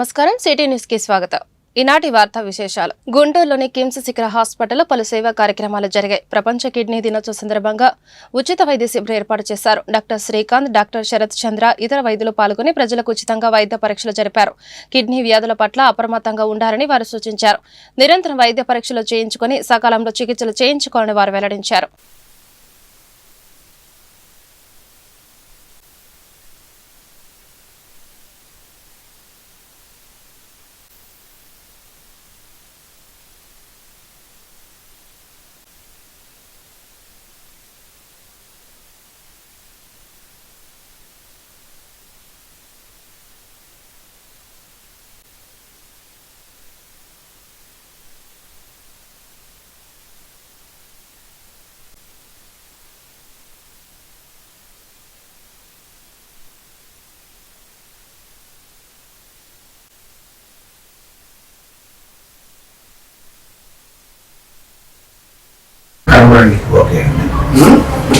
నమస్కారం. సిటీ న్యూస్కి స్వాగతం. ఈనాటి వార్తా విశేషాలు. గుంటూరులోని కిమ్స్ శిఖర హాస్పిటల్లో పలు సేవా కార్యక్రమాలు జరిగాయి. ప్రపంచ కిడ్నీ దినోత్సవ సందర్భంగా ఉచిత వైద్య శిబిరం ఏర్పాటు చేశారు. డాక్టర్ శ్రీకాంత్ డాక్టర్ శరత్ చంద్ర ఇతర వైద్యులు పాల్గొని ప్రజలకు ఉచితంగా వైద్య పరీక్షలు జరిపారు. కిడ్నీ వ్యాధుల పట్ల అప్రమత్తంగా ఉండాలని వారు సూచించారు. నిరంతరం వైద్య పరీక్షలు చేయించుకొని సకాలంలో చికిత్సలు చేయించుకోవాలని వారు వెల్లడించారు కనబడండి ఓకే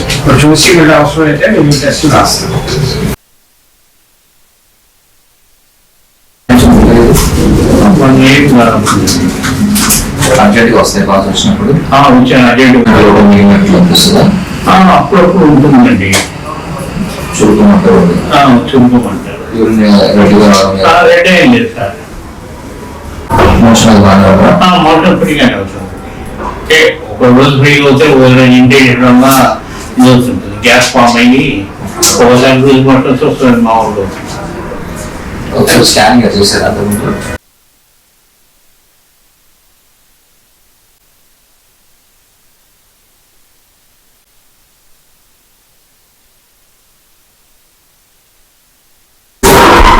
ఇప్పుడు చూసి వీళ్ళు అవసరం అయితే నేను టెస్ట్ రాస్తాను వన్ ఎయిట్ అర్జెంట్గా వస్తాయి బాగా వచ్చినప్పుడు వచ్చాను అర్జెంట్ ఒక మిగిలినట్లు అనిపిస్తుందా అప్పుడప్పుడు ఉంటుందండి చురుకున్నట్టు చూసుకోమంటారు యూరిన్ రెడీగా రావడం రెడ్ ఏం లేదు సార్ మోషన్ అది బాగా రావడం మొత్తం ఫ్రీగానే అవుతుంది ఓకే ఒక రోజు ఫ్రీగా వస్తే ఒక రోజు ఇంటేరియర్ వల్ల ఉంటుంది గ్యాస్ ఫామ్ అయ్యి ఒకసారి లూజ్ మోషన్స్ వస్తుంది మా ఊళ్ళో ఒకసారి స్కానింగ్ చేశారు అంతకుముందు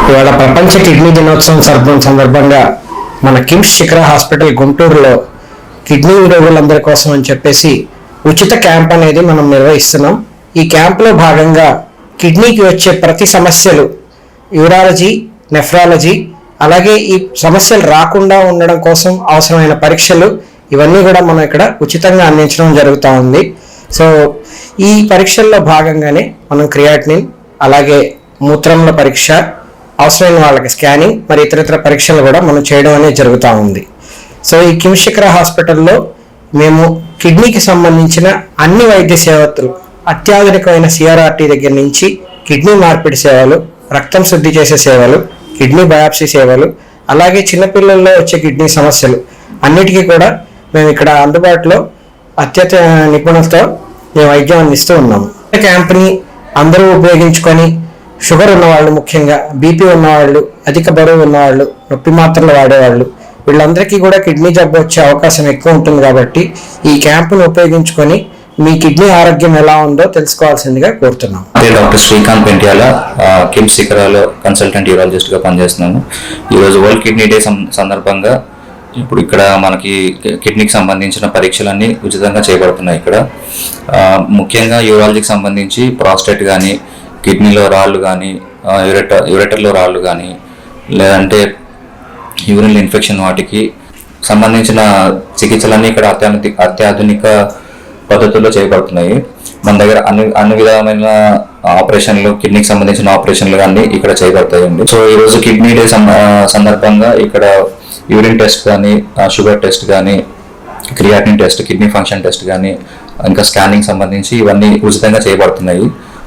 ఇవాళ ప్రపంచ కిడ్నీ దినోత్సవం సర్భం సందర్భంగా మన కిమ్స్ శిఖర హాస్పిటల్ గుంటూరులో కిడ్నీ రోగులందరి కోసం అని చెప్పేసి ఉచిత క్యాంప్ అనేది మనం నిర్వహిస్తున్నాం. ఈ క్యాంప్లో భాగంగా కిడ్నీకి వచ్చే ప్రతి సమస్యలు యూరాలజీ నెఫ్రాలజీ అలాగే ఈ సమస్యలు రాకుండా ఉండడం కోసం అవసరమైన పరీక్షలు ఇవన్నీ కూడా మనం ఇక్కడ ఉచితంగా అందించడం జరుగుతూ ఉంది. సో ఈ పరీక్షల్లో భాగంగానే మనం క్రియాటినిన్ అలాగే మూత్రంలో పరీక్ష అవసరమైన వాళ్ళకి స్కానింగ్ మరి ఇతరితర పరీక్షలు కూడా మనం చేయడం అనేది జరుగుతూ ఉంది. సో ఈ కిమ్శిఖర హాస్పిటల్లో మేము కిడ్నీకి సంబంధించిన అన్ని వైద్య సేవలు అత్యాధునికమైన సిఆర్ఆర్టీ దగ్గర నుంచి కిడ్నీ మార్పిడి సేవలు రక్తం శుద్ధి చేసే సేవలు కిడ్నీ బయాప్సీ సేవలు అలాగే చిన్నపిల్లల్లో వచ్చే కిడ్నీ సమస్యలు అన్నిటికీ కూడా మేము ఇక్కడ అందుబాటులో అత్యత నిపుణులతో మేము వైద్యం అందిస్తూ ఉన్నాము. క్యాంప్ని అందరూ ఉపయోగించుకొని షుగర్ ఉన్నవాళ్ళు ముఖ్యంగా బీపీ ఉన్నవాళ్ళు అధిక బరువు ఉన్నవాళ్ళు నొప్పి మాత్రలు వాడేవాళ్ళు వీళ్ళందరికీ కూడా కిడ్నీ జబ్బు వచ్చే అవకాశం ఎక్కువ ఉంటుంది కాబట్టి ఈ క్యాంపును ఉపయోగించుకొని మీ కిడ్నీ ఆరోగ్యం ఎలా ఉందో తెలుసుకోవాల్సిందిగా కోరుతున్నాం. డాక్టర్ శ్రీకాంత్ పెంట్యాల కిమ్స్ శిఖరాలో కన్సల్టెంట్ యూరాలజిస్ట్గా పనిచేస్తున్నాను. ఈరోజు వరల్డ్ కిడ్నీ డే సందర్భంగా ఇప్పుడు ఇక్కడ మనకి కిడ్నీకి సంబంధించిన పరీక్షలన్నీ ఉచితంగా చేయబడుతున్నాయి ఇక్కడ. ముఖ్యంగా యూరాలజీకి సంబంధించి ప్రాస్టేట్ కానీ కిడ్నీలో రాళ్ళు కానీ యూరెటర్ యూరెటర్లో రాళ్ళు కానీ లేదంటే యూరిన్ ఇన్ఫెక్షన్ వాటికి సంబంధించిన చికిత్సలన్నీ ఇక్కడ అత్యాధునిక అత్యాధునిక పద్ధతుల్లో చేయబడుతున్నాయి. మన దగ్గర అన్ని అన్ని విధమైన ఆపరేషన్లు కిడ్నీకి సంబంధించిన ఆపరేషన్లు అన్నీ ఇక్కడ చేయబడతాయండి. సో ఈరోజు కిడ్నీ డే సందర్భంగా ఇక్కడ యూరిన్ టెస్ట్ కానీ షుగర్ టెస్ట్ కానీ creatinine test kidney function test కానీ ఇంకా స్కానింగ్ సంబంధించి ఇవన్నీ ఉచితంగా చేయబడుతున్నాయి.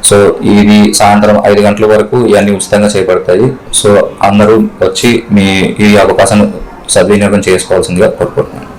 సో ఇది సాయంత్రం ఐదు గంటల వరకు ఇవన్నీ ఉచితంగా చేపడతాయి. సో అందరూ వచ్చి మీ ఈ అవకాశాన్ని సద్వినియోగం చేసుకోవాల్సిందిగా కోరుకుంటున్నాను.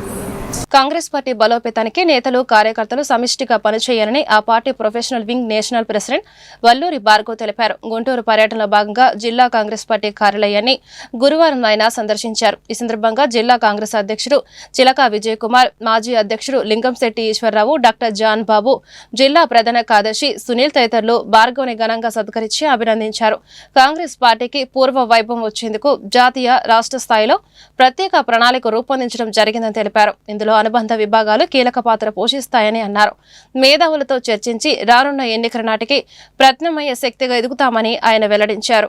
కాంగ్రెస్ పార్టీ బలోపేతానికి నేతలు కార్యకర్తలు సమిష్టిగా పనిచేయాలని ఆ party professional wing national president Valluri Bhargav తెలిపారు. గుంటూరు పర్యటనలో భాగంగా జిల్లా కాంగ్రెస్ పార్టీ కార్యాలయాన్ని గురువారం ఆయన సందర్శించారు. ఈ సందర్భంగా జిల్లా కాంగ్రెస్ అధ్యక్షుడు చిలక విజయ్ కుమార్ మాజీ అధ్యక్షుడు లింగంశెట్టి ఈశ్వరరావు డాక్టర్ జాన్ బాబు జిల్లా ప్రధాన కార్యదర్శి సునీల్ తదితరులు భార్గవ్ని ఘనంగా సత్కరించి అభినందించారు. కాంగ్రెస్ పార్టీకి పూర్వ వైభవం వచ్చేందుకు జాతీయ రాష్ట్ర స్థాయిలో ప్రత్యేక ప్రణాళిక రూపొందించడం జరిగిందని తెలిపారు. ఇందులో అనుబంధ విభాగాలు కీలక పాత్ర పోషిస్తాయని అన్నారు. మేధావులతో చర్చించి రానున్న ఎన్నికల నాటికి ప్రత్యామ్నాయ శక్తిగా ఎదుగుతామని ఆయన వెల్లడించారు.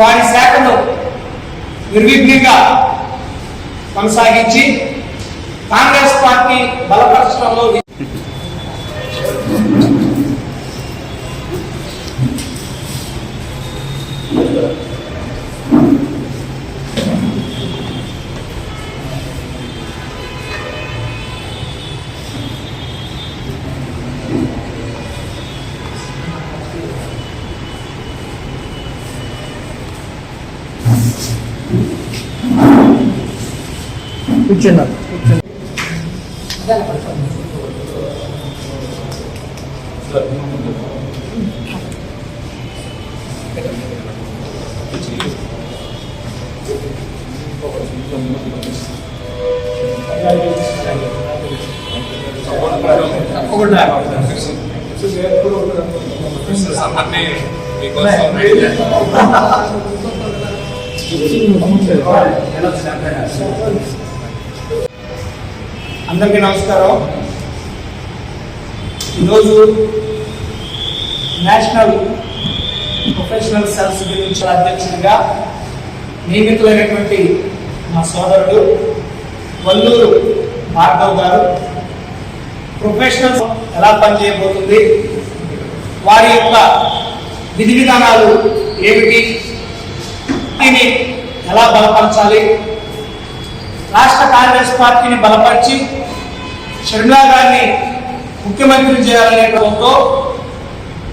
వారి శాఖను నిర్విఘ్నంగా కొనసాగించి కాంగ్రెస్ పార్టీ బలపరచడంలో కూర్చున్నారు తప్పకుండా అందరికీ నమస్కారం. ఈరోజు నేషనల్ ప్రొఫెషనల్ సెల్స్ గురించి అధ్యక్షుడిగా నియమితులైనటువంటి మా సోదరుడు వల్లూరు భార్గవ్ గారు. ప్రొఫెషనల్స్ ఎలా పనిచేయబోతుంది? వారి యొక్క విధి విధానాలు ఏమిటి? దీన్ని ఎలా బలపరచాలి? రాష్ట్ర కాంగ్రెస్ పార్టీని బలపరిచి షర్మిలా గారిని ముఖ్యమంత్రి చేయాలనే క్రమంతో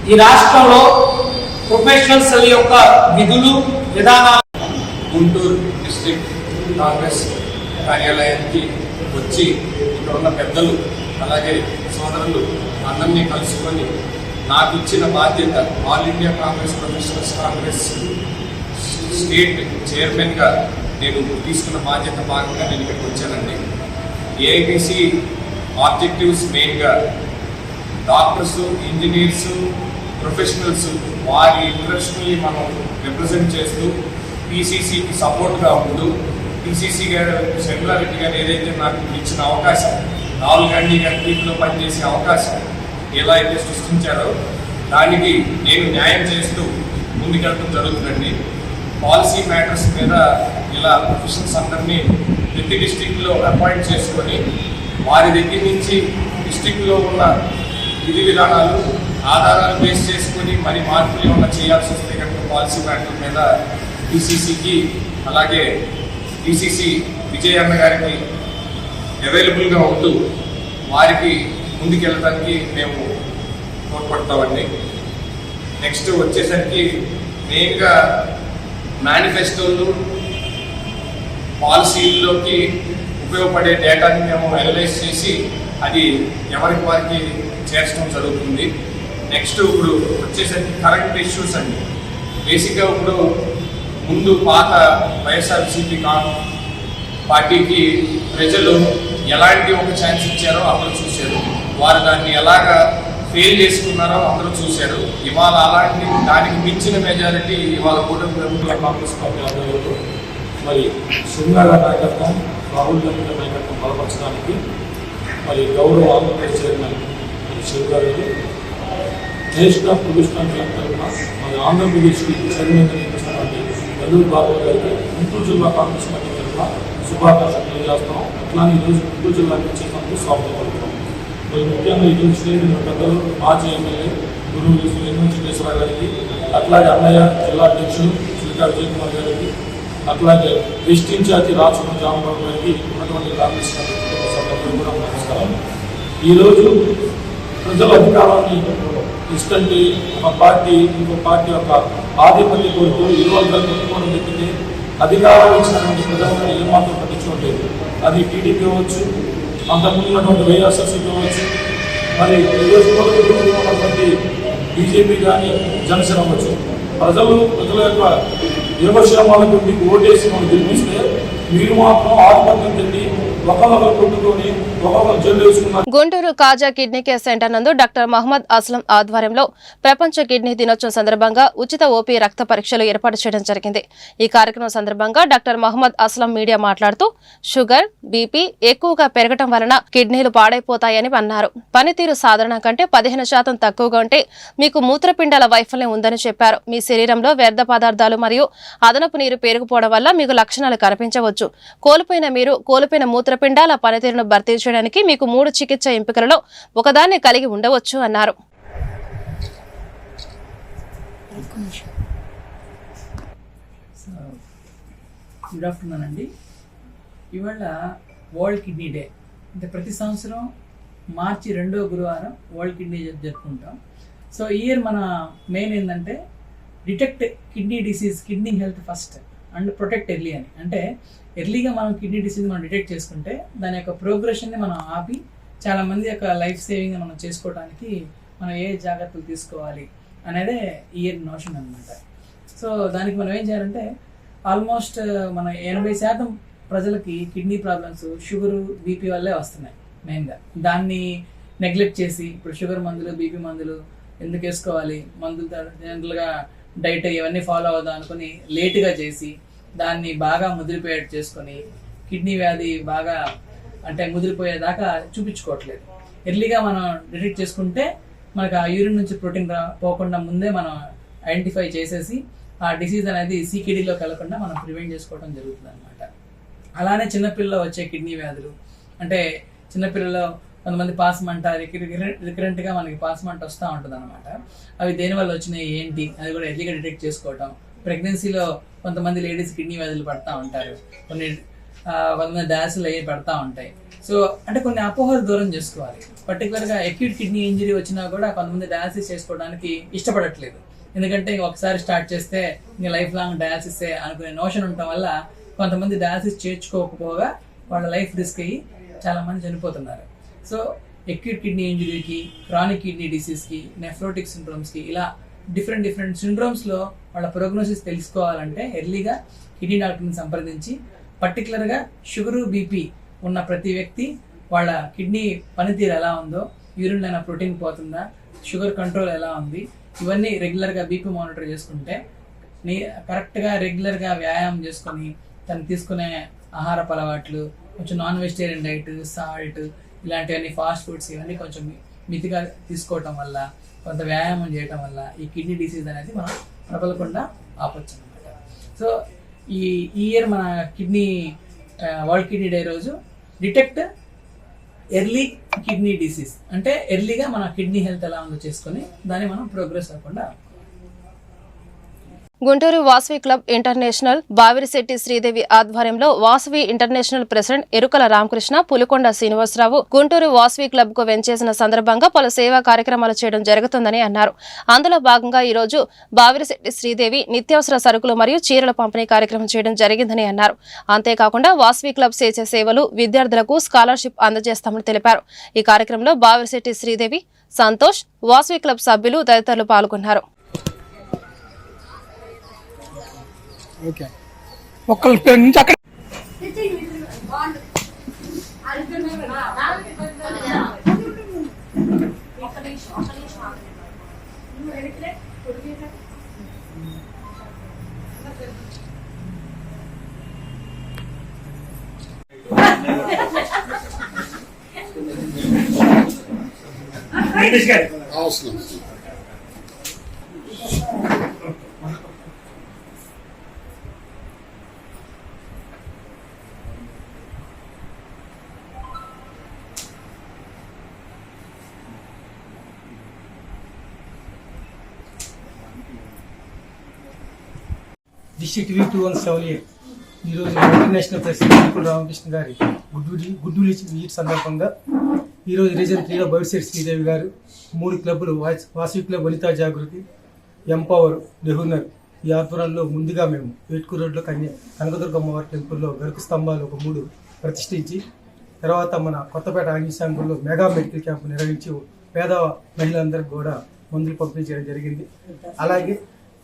ఈ రాష్ట్రంలో ప్రొఫెషనల్ యొక్క విధులు విధానాలు గుంటూరు డిస్ట్రిక్ట్ కాంగ్రెస్ కార్యాలయానికి వచ్చి ఇక్కడ ఉన్న పెద్దలు అలాగే సోదరులు అందరినీ కలుసుకొని నాకు ఇచ్చిన బాధ్యత all India Congress professionals Congress state చైర్మన్గా నేను తీసుకున్న బాధ్యత భాగంగా నేను ఇక్కడికి వచ్చానండి. ఏఐటీసీ ఆబ్జెక్టివ్స్ మెయిన్గా డాక్టర్స్ ఇంజనీర్స్ ప్రొఫెషనల్స్ వారి ఇంట్రెస్ట్ని మనం రిప్రజెంట్ చేస్తూ పీసీసీకి సపోర్ట్గా ఉంటూ పీసీసీ గారు షర్మిలా రెడ్డి గారు ఏదైతే నాకు ఇచ్చిన అవకాశం రాహుల్ గాంధీ గారి టీంలో పనిచేసే అవకాశం ఎలా అయితే సృష్టించారో దానికి నేను న్యాయం చేస్తూ ముందుకెళ్ళడం జరుగుతుందండి. పాలసీ మ్యాటర్స్ మీద ఇలా ప్రొఫెషన్స్ అందరినీ ప్రతి డిస్టిక్లో అపాయింట్ చేసుకొని వారి దగ్గర నుంచి డిస్టిక్లో ఉన్న విధి విధానాలు ఆధారాలు బేస్ చేసుకొని మరి మార్పులు ఏమన్నా చేయాల్సి వస్తే కనుక పాలసీ మ్యాటర్ మీద డిసిసికి అలాగే డిసిసి విజయ్ అన్న గారికి అవైలబుల్గా ఉంటూ వారికి ముందుకెళ్ళడానికి మేము తోడ్పడతామండి. నెక్స్ట్ వచ్చేసరికి మెయిన్గా మేనిఫెస్టోలు పాలసీల్లోకి ఉపయోగపడే డేటాని మేము అనలైజ్ చేసి అది ఎవరికి వారికి చేర్చడం జరుగుతుంది. నెక్స్ట్ ఇప్పుడు వచ్చేసరికి కరెంట్ ఇష్యూస్ అండి. బేసిక్గా ఇప్పుడు ముందు పాత వైఎస్ఆర్సీపీ కా పార్టీకి ప్రజలు ఎలాంటి ఒక ఛాన్స్ ఇచ్చారో అందరూ చూశారు. వారు దాన్ని ఎలాగా ఫెయిల్ చేసుకున్నారో అందరూ చూశారు. ఇవాళ అలాంటి దానికి మించిన మెజారిటీ ఇవాళ కూటమి ప్రభుత్వం కాంగ్రెస్ పార్టీ ఆధ్వర్యంలో మరి షర్మిలా నాయకత్వం రాహుల్ గాంధీ గారి నాయకత్వం బలపరచడానికి మరి గౌరవ ఆంధ్రప్రదేశ్ చైర్మన్ మరి శివ్ గారు నేషనల్ ప్రొఫెషనల్ క్లబ్ తరఫున మరి ఆంధ్రప్రదేశ్కి చైర్మన్ నియమించినటువంటి నెల్లూరు బాబు గారికి గుంటూరు జిల్లా కాంగ్రెస్ పార్టీ తరఫున శుభాకాంక్షలు తెలియజేస్తాం అట్లానే ఈరోజు గుంటూరు జిల్లా నుంచి మనకు స్వాగతం పలుకుతాం మరి ముఖ్యంగా ఈరోజు స్నేహితుల పెద్దలు మాజీ ఎమ్మెల్యే గురువు శ్రీ వెంకటేశ్వర గారికి అట్లాగే అన్నయ్య జిల్లా అధ్యక్షులు శ్రీకా విజయ్ కుమార్ గారికి అట్లాగే వెస్ట్ ఇన్ఛార్జి రాష్ట్రం జామకి ఉన్నటువంటి కాంగ్రెస్ కూడా నమస్కారం. ఈరోజు ప్రజల అధికారాన్ని ఇష్టండి ఒక పార్టీ ఇంకో పార్టీ యొక్క ఆధిపత్య కోరుతూ ఇరువురు పెట్టుకోవడం తప్పితే అధికారం ఇచ్చినటువంటి ప్రజలను ఏమాత్రం పట్టించుకోలేదు. అది టీడీపీ అవ్వచ్చు అంతకుముందు ఉన్నటువంటి వైఎస్ఆర్సీ అవ్వచ్చు మరి ఈరోజు కూడా ఉన్నటువంటి బీజేపీ కానీ జనసేన అవ్వచ్చు. ప్రజలు ప్రజల యొక్క యోగక్షేమాలకు మీకు ఓటేసి మనం గెలిపిస్తే మీరు మాత్రం ఆధిపత్యం Guntur Kaja kidney care centre నందు డాక్టర్ మహమ్మద్ అస్లం ఆధ్వర్యంలో ప్రపంచ కిడ్నీ దినోత్సవం సందర్భంగా ఉచిత ఓపీ రక్త పరీక్షలు ఏర్పాటు చేయడం జరిగింది. ఈ కార్యక్రమం సందర్భంగా డాక్టర్ మహమ్మద్ అస్లం మీడియా మాట్లాడుతూ షుగర్ బీపీ ఎక్కువగా పెరగటం వలన కిడ్నీలు పాడైపోతాయని అన్నారు. పనితీరు సాధారణ కంటే పదిహేను శాతం తక్కువగా ఉంటే మీకు మూత్రపిండాల వైఫల్యం ఉందని చెప్పారు. మీ శరీరంలో వ్యర్థ పదార్థాలు మరియు అదనపు నీరు పేరుకుపోవడం వల్ల మీకు లక్షణాలు కనిపించవచ్చు. కోల్పోయిన మీరు కోల్పోయిన మూత్రపిండాల పనితీరును భర్తీ చేయడానికి మీకు మూడు చికిత్స ఎంపికలలో ఒకదాన్ని కలిగి ఉండవచ్చు అన్నారు. గుడ్ ఆఫ్టర్నూన్ అండి. ఇవాళ వరల్డ్ కిడ్నీ డే అంటే ప్రతి సంవత్సరం మార్చి రెండో గురువారం వరల్డ్ కిడ్నీ డే జరుపుకుంటాం. సో ఈ ఇయర్ మన మెయిన్ ఏంటంటే detect kidney disease kidney health first and protect early అని. అంటే ఎర్లీగా మనం కిడ్నీ డిసీజ్ మనం డిటెక్ట్ చేసుకుంటే దాని యొక్క ప్రోగ్రెషన్ని మనం ఆపి చాలా మంది యొక్క లైఫ్ సేవింగ్ మనం చేసుకోవడానికి మనం ఏ జాగ్రత్తలు తీసుకోవాలి అనేదే ఇయర్ నోషన్ అనమాట సో దానికి మనం ఏం చేయాలంటే ఆల్మోస్ట్ మన ఎనభై శాతం ప్రజలకి కిడ్నీ ప్రాబ్లమ్స్ షుగర్ బీపీ వల్లే వస్తున్నాయి మెయిన్గా. దాన్ని నెగ్లెక్ట్ చేసి ఇప్పుడు షుగర్ మందులు బీపీ మందులు ఎందుకు వేసుకోవాలి? మందులు జనరల్గా డైట్ ఇవన్నీ ఫాలో అవుదాం అనుకుని లేటుగా చేసి దాన్ని బాగా ముదిరిపోయేట్ చేసుకొని కిడ్నీ వ్యాధి బాగా అంటే ముదిరిపోయేదాకా చూపించుకోవట్లేదు. ఎర్లీగా మనం డిటెక్ట్ చేసుకుంటే మనకు ఆ యూరిన్ నుంచి ప్రోటీన్ రా పోకుండా ముందే మనం ఐడెంటిఫై చేసేసి ఆ డిసీజ్ అనేది సీకిడీలోకి వెళ్ళకుండా మనం ప్రివెంట్ చేసుకోవడం జరుగుతుంది అనమాట అలానే చిన్నపిల్లలు వచ్చే కిడ్నీ వ్యాధులు అంటే చిన్నపిల్లలు కొంతమంది పాస్ మంట రికరెంట్గా మనకి పాస్ మంట వస్తూ ఉంటుంది అనమాట అవి దేని వల్ల వచ్చినాయి ఏంటి అది కూడా ఎర్లీగా డిటెక్ట్ చేసుకోవటం. ప్రెగ్నెన్సీలో కొంతమంది లేడీస్ కిడ్నీ వ్యాధులు పడతా ఉంటారు. కొన్ని కొంతమంది డాన్సులు అయ్యి పడతా ఉంటాయి. సో అంటే కొన్ని అపోహలు దూరం చేసుకోవాలి. పర్టికులర్గా అక్యూట్ కిడ్నీ ఇంజరీ వచ్చినా కూడా కొంతమంది డయాలసిస్ చేసుకోవడానికి ఇష్టపడట్లేదు. ఎందుకంటే ఇంక ఒకసారి స్టార్ట్ చేస్తే ఇంకా లైఫ్ లాంగ్ డయాలసిస్ అనుకునే నోషన్ ఉండటం వల్ల కొంతమంది డయాలసిస్ చేర్చుకోకపోగా వాళ్ళ లైఫ్ రిస్క్ అయ్యి చాలా మంది చనిపోతున్నారు. సో ఎక్యూట్ కిడ్నీ ఇంజురీకి క్రానిక్ కిడ్నీ డిసీజ్కి నెఫ్రోటిక్ సిండ్రోమ్స్కి ఇలా డిఫరెంట్ డిఫరెంట్ సిండ్రోమ్స్లో వాళ్ళ ప్రోగ్నోసిస్ తెలుసుకోవాలంటే ఎర్లీగా కిడ్నీ డాక్టర్ని సంప్రదించి పర్టికులర్గా షుగరు బీపీ ఉన్న ప్రతి వ్యక్తి వాళ్ళ కిడ్నీ పనితీరు ఎలా ఉందో యూరిన్ అయినా ప్రోటీన్ పోతుందా షుగర్ కంట్రోల్ ఎలా ఉంది ఇవన్నీ రెగ్యులర్గా బీపీ మానిటర్ చేసుకుంటే నీ కరెక్ట్గా రెగ్యులర్గా వ్యాయామం చేసుకొని తను తీసుకునే ఆహారపు అలవాట్లు కొంచెం నాన్ వెజిటేరియన్ డైట్ సాల్ట్ ఇలాంటివన్నీ ఫాస్ట్ ఫుడ్స్ ఇవన్నీ కొంచెం మితిగా తీసుకోవటం వల్ల కొంత వ్యాయామం చేయటం వల్ల ఈ కిడ్నీ డిసీజ్ అనేది మనం ప్రబలకుండా ఆపొచ్చు అనమాట సో ఈ ఈ ఇయర్ మన కిడ్నీ వరల్డ్ కిడ్నీ డే రోజు డిటెక్ట్ ఎర్లీ కిడ్నీ డిసీజ్ అంటే ఎర్లీగా మన కిడ్నీ హెల్త్ ఎలా ఉందో చేసుకొని దాన్ని మనం ప్రోగ్రెస్ అవ్వకుండా గుంటూరు వాసవి క్లబ్ ఇంటర్నేషనల్ బావిరిశెట్టి శ్రీదేవి ఆధ్వర్యంలో వాసవి ఇంటర్నేషనల్ ప్రెసిడెంట్ ఎరుకల రామకృష్ణ పులికొండ శ్రీనివాసరావు గుంటూరు వాసవి క్లబ్కు వెంచేసిన సందర్భంగా పలు సేవా కార్యక్రమాలు చేయడం జరుగుతుందని అన్నారు. అందులో భాగంగా ఈ రోజు బావిరిశెట్టి శ్రీదేవి నిత్యావసర సరుకులు మరియు చీరల పంపిణీ కార్యక్రమం చేయడం జరిగిందని అన్నారు. అంతేకాకుండా వాసవి క్లబ్ చేసే సేవలు విద్యార్థులకు స్కాలర్షిప్ అందజేస్తామని తెలిపారు. ఈ కార్యక్రమంలో బావిరిశెట్టి శ్రీదేవి సంతోష్ వాసవి క్లబ్ సభ్యులు తదితరులు పాల్గొన్నారు. ఒక్కరి పేరు నుంచి అక్కడ district V two one seven eight ఈరోజు ఇంటర్నేషనల్ ప్రెస్ రామకృష్ణ గారి గుడ్డు గుడ్డు వీటి సందర్భంగా ఈరోజు రీజన్ త్రీలో భవిష్యత్ శ్రీదేవి గారు మూడు క్లబ్లు వాసవి క్లబ్ వనితా జాగృతి ఎంపవర్ నెహునర్ ఈ ఆధ్వర్యంలో ముందుగా మేము వేటుకు రోడ్లో కన్య కనకదుర్గమ్మవారి టెంపుల్లో గరుకు స్తంభాలు ఒక మూడు ప్రతిష్ఠించి తర్వాత మన Kothapeta Anjaneya mega medical camp నిర్వహించి పేద మహిళలందరికీ కూడా మందులు పంపిణీ చేయడం జరిగింది. అలాగే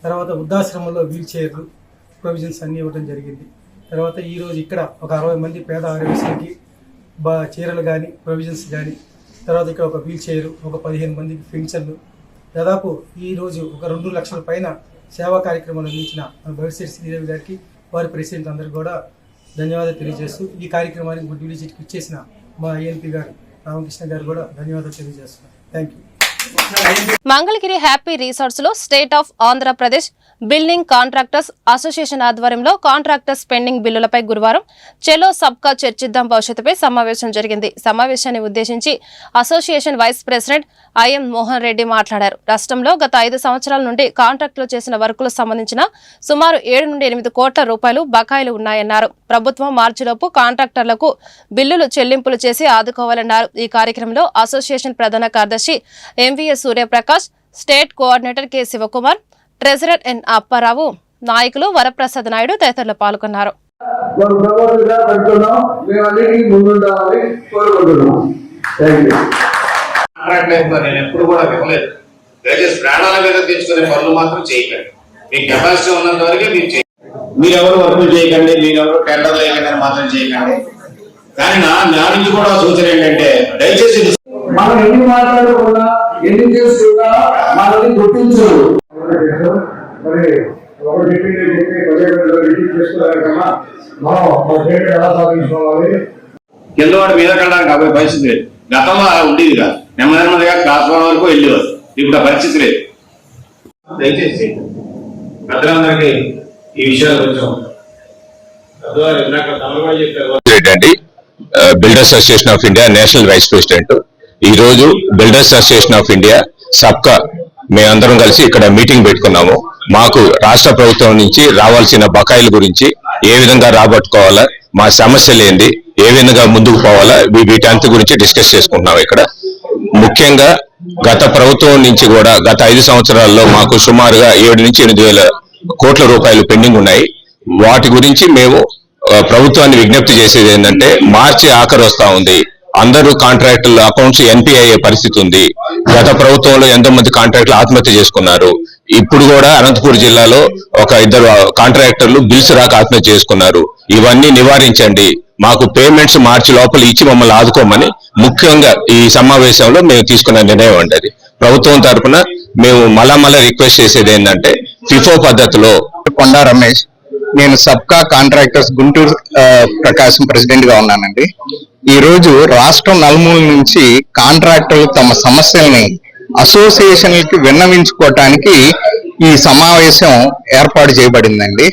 తర్వాత వృద్ధాశ్రమంలో వీల్ చైర్లు ప్రొవిజన్స్ అన్నీ ఇవ్వడం జరిగింది. తర్వాత ఈ రోజు ఇక్కడ ఒక అరవై మంది పేద ఆరోగ్యశ్రీకి బా చీరలు కానీ ప్రొవిజన్స్ కానీ తర్వాత ఇక్కడ ఒక వీల్ చైర్ ఒక పదిహేను మందికి పెన్షన్లు దాదాపు ఈరోజు ఒక రెండు లక్షల పైన సేవా కార్యక్రమాలు అందించిన మన భవిష్యత్ శ్రీదేవి గారికి వారి ప్రెసిడెంట్ అందరికీ కూడా ధన్యవాదాలు తెలియజేస్తూ ఈ కార్యక్రమానికి గుడ్ విజిట్కి ఇచ్చేసిన మా ఐఎన్పి గారు రామకృష్ణ గారు కూడా ధన్యవాదాలు తెలియజేస్తున్నారు. Thank you Mangalagiri happy రిసార్ట్స్లో state of Andhra Pradesh building contractors association ఆధ్వర్యంలో కాంట్రాక్టర్స్ పెండింగ్ బిల్లులపై గురువారం చెలో సబ్కా చర్చిద్దాం భవిష్యత్తుపై సమావేశం జరిగింది. సమావేశాన్ని ఉద్దేశించి association vice president I M Mohan Reddy మాట్లాడారు. రాష్ట్రంలో గత ఐదు సంవత్సరాల నుండి కాంట్రాక్టులు చేసిన వర్కులకు సంబంధించిన సుమారు ఏడు నుండి ఎనిమిది కోట్ల రూపాయలు బకాయిలు ఉన్నాయన్నారు. ప్రభుత్వం మార్చిలోపు కాంట్రాక్టర్లకు బిల్లులు చెల్లింపులు చేసి ఆదుకోవాలన్నారు. ఈ కార్యక్రమంలో అసోసియేషన్ ప్రధాన కార్యదర్శి M V S Suryaprakash state coordinator K Sivakumar treasurer N Apparao నాయకులు వరప్రసాద్ నాయుడు తదితరులు పాల్గొన్నారు. ఎప్పుడు కూడా వినలేదు. దయచేసి ప్రాణాల మీద తెచ్చుకునే పనులు మాత్రం చేయకండి. మీ కెపాసిటీ ఉన్నంత వరకే మీరు చేయండి. మీరెవరు వర్కులు చేయకండి మీరెవరు టెండర్లు వేయకండి మాత్రం చేయకండి. కానీ నా నా నుంచి కూడా సూచన ఏంటంటే దయచేసి మనం ఎన్ని మాట్లాడుకున్నా ఎన్ని చేసుకున్నా మనల్ని గుర్తించరు. మరి చెప్పింది చేసుకోవాలి కన్నా మనం మన పేరు ఎలా సాధించుకోవాలి? కింద వాడు మీద కట్టడానికి అబ్బాయి పరిస్థితి లేదు. గతంలో అలా ఉండేది కాదు. నెమ్మది నెమ్మదిగా క్లాస్ వన్ వరకు వెళ్ళేవారు. ఇప్పుడు ఆ పరిస్థితి లేదు. దయచేసి పెద్దలందరికీ ఈ విషయాలు కొంచెం పెద్దవారు ఇందాక తమలవాళ్ళు చెప్పారు. రెడ్డి అండి builders association of India national vice president. ఈరోజు బిల్డర్స్ అసోసియేషన్ ఆఫ్ ఇండియా సబ్కా మేమందరం కలిసి ఇక్కడ మీటింగ్ పెట్టుకున్నాము. మాకు రాష్ట్ర ప్రభుత్వం నుంచి రావాల్సిన బకాయిల గురించి ఏ విధంగా రాబట్టుకోవాలా మా సమస్యలు ఏంటి ఏ విధంగా ముందుకు పోవాలా వీ- వీటంత గురించి డిస్కస్ చేసుకుంటున్నాం ఇక్కడ. ముఖ్యంగా గత ప్రభుత్వం నుంచి కూడా గత ఐదు సంవత్సరాల్లో మాకు సుమారుగా ఏడు నుంచి ఎనిమిది వేల కోట్ల రూపాయలు పెండింగ్ ఉన్నాయి. వాటి గురించి మేము ప్రభుత్వాన్ని విజ్ఞప్తి చేసేది ఏంటంటే మార్చి ఆఖరు వస్తా ఉంది. అందరూ కాంట్రాక్టుల అకౌంట్స్ ఎన్పిఐ అయ్యే పరిస్థితి ఉంది. గత ప్రభుత్వంలో ఎంతో మంది కాంట్రాక్టులు ఆత్మహత్య చేసుకున్నారు. ఇప్పుడు కూడా అనంతపురం జిల్లాలో ఒక ఇద్దరు కాంట్రాక్టర్లు బిల్స్ రాక ఆత్మహత్య చేసుకున్నారు. ఇవన్నీ నివారించండి. మాకు పేమెంట్స్ మార్చి లోపల ఇచ్చి మమ్మల్ని ఆదుకోమని ముఖ్యంగా ఈ సమావేశంలో మేము తీసుకున్న నిర్ణయం అండి ప్రభుత్వం తరఫున మేము మళ్ళా మళ్ళా రిక్వెస్ట్ చేసేది ఏంటంటే ఫిఫో పద్ధతిలో కొండా రమేష్ నేను సబ్కా కాంట్రాక్టర్స్ గుంటూరు ప్రకాశం ప్రెసిడెంట్గా ఉన్నానండి. ఈ రోజు రాష్ట్రం నలుమూల నుంచి కాంట్రాక్టర్లు తమ సమస్యల్ని అసోసియేషన్లకి విన్నవించుకోవటానికి ఈ సమావేశం ఏర్పాటు చేయబడిందండి.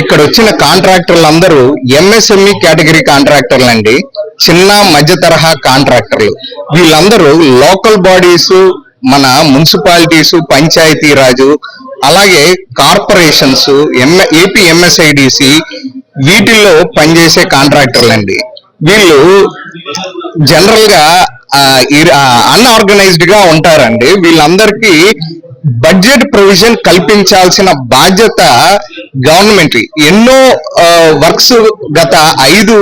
ఇక్కడ వచ్చిన కాంట్రాక్టర్లందరూ ఎంఎస్ఎంఈ కేటగిరీ కాంట్రాక్టర్లు అండి చిన్న మధ్య తరహా కాంట్రాక్టర్లు. వీళ్ళందరూ లోకల్ బాడీస్ మన మున్సిపాలిటీస్ పంచాయతీ రాజు అలాగే కార్పొరేషన్స్ ఏపీ ఎంఎస్ఐడిసి వీటిల్లో పనిచేసే కాంట్రాక్టర్లు అండి వీళ్ళు జనరల్గా అన్ఆర్గనైజ్డ్గా ఉంటారండి. వీళ్ళందరికీ బడ్జెట్ ప్రొవిజన్ కల్పించాల్సిన బాధ్యత గవర్నమెంట్ ఎన్నో వర్క్స్ గత ఐదు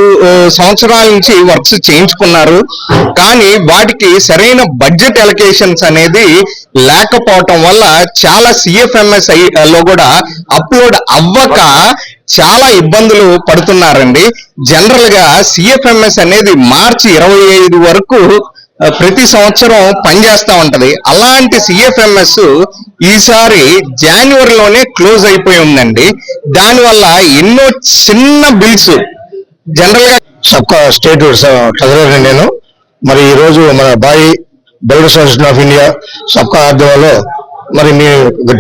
సంవత్సరాల నుంచి వర్క్స్ చేయించుకున్నారు. కానీ వాటికి సరైన బడ్జెట్ ఎలకేషన్స్ అనేది లేకపోవటం వల్ల చాలా సిఎఫ్ఎంఎస్లో కూడా అప్లోడ్ అవ్వక చాలా ఇబ్బందులు పడుతున్నారండి. జనరల్గా సిఎఫ్ఎంఎస్ అనేది మార్చి ఇరవై ఐదు వరకు ప్రతి సంవత్సరం పనిచేస్తూ ఉంటది. అలాంటి సిఎఫ్ఎంఎస్ ఈసారి జాన్యువరిలోనే క్లోజ్ అయిపోయి ఉందండి. దానివల్ల ఎన్నో చిన్న బిల్స్ జనరల్గా సబ్కా స్టేట్ ట్రెజరీ నేను. మరి ఈ రోజు మన బాయి బిల్డర్స్ అసోసియేషన్ ఆఫ్ ఇండియా సబ్కా ఆధ్వర్యంలో మరి మీ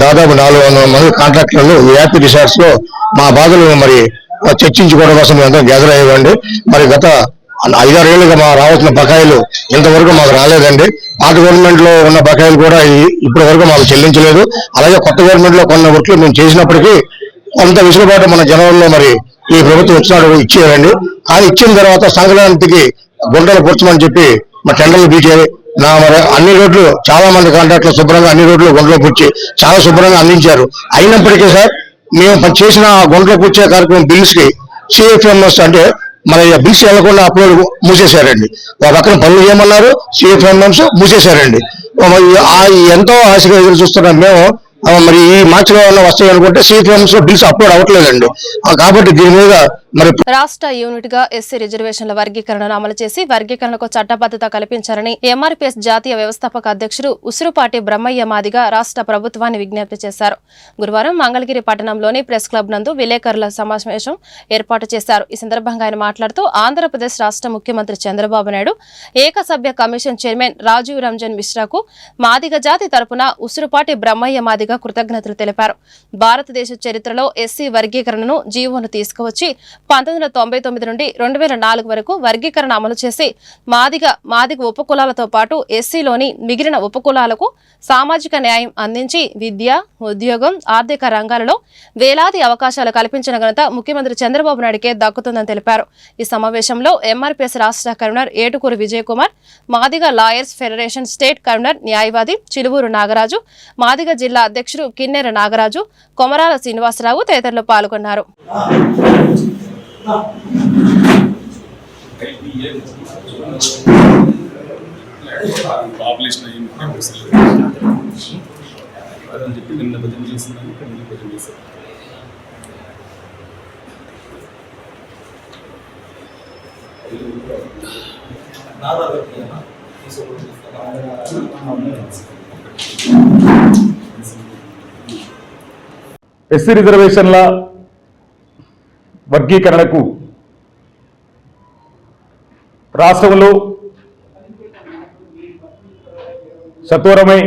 దాదాపు నాలుగు వందల మంది కాంట్రాక్టర్లు యాపీ రిసార్ట్స్లో మా బాధలు మరి చర్చించుకోవడం కోసం మేము అందరం గ్యాదర్ అయ్యండి మరి గత ఐదారేళ్ళుగా మా రావాల్సిన బకాయిలు ఇంతవరకు మాకు రాలేదండి. పాత గవర్నమెంట్లో ఉన్న బకాయిలు కూడా ఇప్పటి వరకు మాకు చెల్లించలేదు. అలాగే కొత్త గవర్నమెంట్లో కొన్ని వర్క్లు మేము చేసినప్పటికీ కొంత విసులుబాటు మన జనంలో మరి ఈ ప్రభుత్వం ఇచ్చినాడు ఇచ్చేయాలండి కానీ ఇచ్చిన తర్వాత సంక్రాంతికి గుంటలు పూడ్చమని చెప్పి మా టెండర్లు బీకే నా మరి అన్ని రోడ్లు చాలా మంది కాంట్రాక్టులు శుభ్రంగా అన్ని రోడ్లు గుంటలో పూడ్చి చాలా శుభ్రంగా అందించారు. అయినప్పటికీ సార్ మేము చేసిన గుంటలు గుంటలో పూడ్చే కార్యక్రమం బిల్స్కి సిఎఫ్ఎంఎస్ అంటే మన బిల్స్ వెళ్ళకుండా అప్లోడ్ మూసేశారండి. ఒక పక్కన పనులు చేయమన్నారు సిఎఫ్ఎంఎస్ మూసేశారండి. ఆ ఎంతో ఆశగా ఎదురు చూస్తున్నాం మేము మరి ఈ మార్చిలో వస్తాయి అనుకుంటే సిఎఫ్ఎంఎస్ బిల్స్ అప్లోడ్ అవ్వట్లేదండి. కాబట్టి దీని మీద మరి రాష్ట్ర యూనిట్గా ఎస్సీ రిజర్వేషన్ల వర్గీకరణను అమలు చేసి వర్గీకరణకు చట్టబద్దత కల్పించాలని ఎంఆర్పీఎస్ జాతీయ వ్యవస్థాపక అధ్యక్షుడు ఉసురుపాటి బ్రహ్మయ్య మాదిగా రాష్ట్ర ప్రభుత్వాన్ని విజ్ఞప్తి చేశారు. గురువారం మంగళగిరి పట్టణంలోని ప్రెస్ క్లబ్ నందు విలేకరుల సమావేశం ఏర్పాటు చేశారు. ఈ సందర్భంగా ఆయన మాట్లాడుతూ ఆంధ్రప్రదేశ్ రాష్ట్ర ముఖ్యమంత్రి చంద్రబాబు నాయుడు ఏకసభ్య కమిషన్ చైర్మన్ రాజీవ్ రంజన్ మిశ్రాకు మాదిగ జాతి తరపున ఉసురుపాటి బ్రహ్మయ్య మాదిగ కృతజ్ఞతలు తెలిపారు. భారతదేశ చరిత్రలో ఎస్సీ వర్గీకరణను జీవోను తీసుకువచ్చి పంతొమ్మిది వందల తొంభై తొమ్మిది నుండి రెండు వేల నాలుగు వరకు వర్గీకరణ అమలు చేసి మాదిగ మాదిగ ఉపకులాలతో పాటు ఎస్సీలోని మిగిలిన ఉపకులాలకు సామాజిక న్యాయం అందించి విద్య ఉద్యోగం ఆర్థిక రంగాలలో వేలాది అవకాశాలు కల్పించిన ఘనత ముఖ్యమంత్రి చంద్రబాబు నాయుడికే దక్కుతుందని తెలిపారు. ఈ సమావేశంలో ఎంఆర్పీఎస్ రాష్ట్ర convener Etukuru Vijay Kumar Madiga lawyers federation state convener న్యాయవాది చిలువూరు నాగరాజు మాదిగ జిల్లా అధ్యక్ష అధ్యక్షుడు కిన్నెర నాగరాజు కొమరాల శ్రీనివాసరావు తదితరులు పాల్గొన్నారు. పాపులేషన్ ఎస్సీ రిజర్వేషన్ల వర్గీకరణకు రాష్ట్రంలో సత్వరమై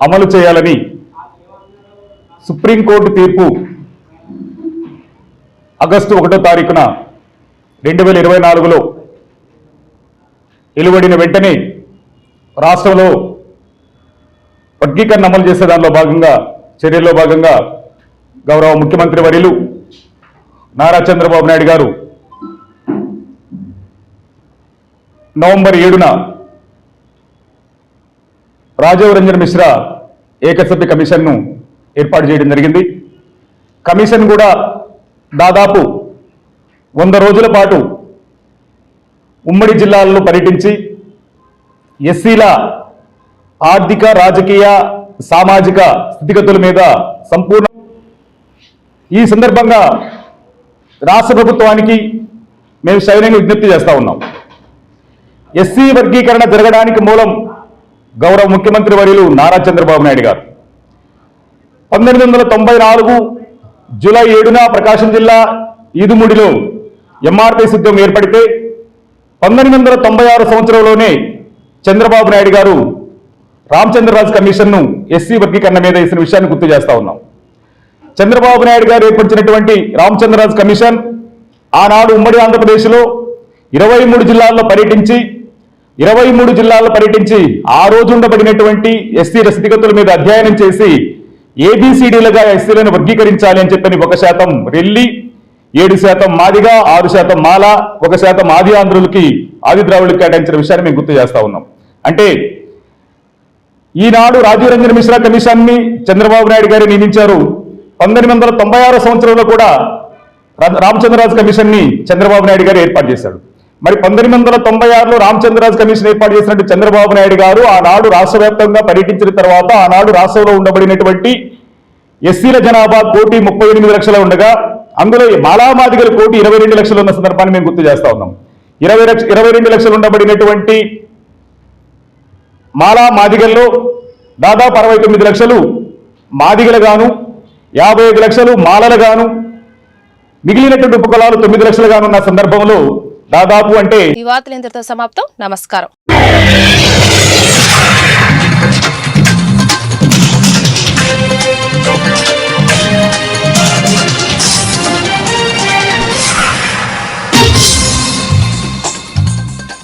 అమలు చేయాలని సుప్రీంకోర్టు తీర్పు ఆగస్టు ఒకటో తారీఖున రెండు వేల ఇరవై నాలుగులో వెలువడిన వెంటనే రాష్ట్రంలో వర్గీకరణ అమలు చేసే దానిలో భాగంగా చర్యల్లో భాగంగా గౌరవ ముఖ్యమంత్రి వర్యులు నారా చంద్రబాబు నాయుడు గారు నవంబర్ ఏడున రాజీవ్ రంజన్ మిశ్రా ఏకసభ్య కమిషన్ను ఏర్పాటు చేయడం జరిగింది. కమిషన్ కూడా దాదాపు వంద రోజుల పాటు ఉమ్మడి జిల్లాల్లో పర్యటించి ఎస్సీల ఆర్థిక రాజకీయ సామాజిక స్థితిగతుల మీద సంపూర్ణ ఈ సందర్భంగా రాష్ట్ర ప్రభుత్వానికి మేము సైన్యంగా విజ్ఞప్తి చేస్తా ఉన్నాం. ఎస్సీ వర్గీకరణ జరగడానికి మూలం గౌరవ ముఖ్యమంత్రి వర్యులు నారా చంద్రబాబు నాయుడు గారు. పంతొమ్మిది వందల తొంభై నాలుగు జూలై ఏడున ప్రకాశం జిల్లా ఈదుముడిలో ఎంఆర్పీ సిద్ధం ఏర్పడితే పంతొమ్మిది వందల తొంభై ఆరు సంవత్సరంలోనే చంద్రబాబు నాయుడు గారు రామచంద్రరాజు కమిషన్ను ఎస్సీ వర్గీకరణ మీద ఇచ్చిన విషయాన్ని గుర్తు చేస్తా ఉన్నాం. చంద్రబాబు నాయుడు గారు ఏర్పరిచినటువంటి రామచంద్రరాజు కమిషన్ ఆనాడు ఉమ్మడి ఆంధ్రప్రదేశ్లో ఇరవై మూడు జిల్లాల్లో పర్యటించి ఇరవై మూడు జిల్లాల్లో పర్యటించి ఆ రోజు ఉండబడినటువంటి ఎస్సీల స్థితిగతుల మీద అధ్యయనం చేసి ఏబిసిడీలుగా ఎస్సీలను వర్గీకరించాలి అని చెప్పని ఒక శాతం రెల్లి ఏడు శాతం మాదిగా ఆరు శాతం మాల ఒక శాతం ఆది ఆంధ్రులకి ఆది ద్రావిడులకు కేటాయించిన విషయాన్ని మేము గుర్తు చేస్తా ఉన్నాం. అంటే ఈనాడు రాజీవ్ రంజన్ మిశ్రా కమిషన్ని చంద్రబాబు నాయుడు గారు నియమించారు. పంతొమ్మిది వందల తొంభై ఆరో సంవత్సరంలో కూడా రా- రామచంద్రరాజు కమిషన్ని చంద్రబాబు నాయుడు గారు ఏర్పాటు చేశాడు. మరి పంతొమ్మిది వందల తొంభై ఆరులో రామచంద్రరాజు కమిషన్ ఏర్పాటు చేసినట్టు చంద్రబాబు నాయుడు గారు ఆనాడు రాష్ట్ర వ్యాప్తంగా పర్యటించిన తర్వాత ఆనాడు రాష్ట్రంలో ఉండబడినటువంటి ఎస్సీల జనాభా కోటి ముప్పై ఎనిమిది లక్షలు ఉండగా అందులో మాలామాదిగల కోటి ఇరవై రెండు లక్షలు ఉన్న సందర్భాన్ని మేము గుర్తు చేస్తా ఉన్నాం. ఇరవై లక్ష ఇరవై రెండు లక్షలు ఉండబడినటువంటి మాలా మాదిగల్లో దాదాపు అరవై తొమ్మిది లక్షలు మాదిగలు గాను యాభై ఐదు లక్షలు మాలలు గాను మిగిలినటువంటి ఉపకులాలు తొమ్మిది లక్షలు గాను ఉన్న సందర్భంలో దాదాపు అంటే సమాప్తం. నమస్కారం.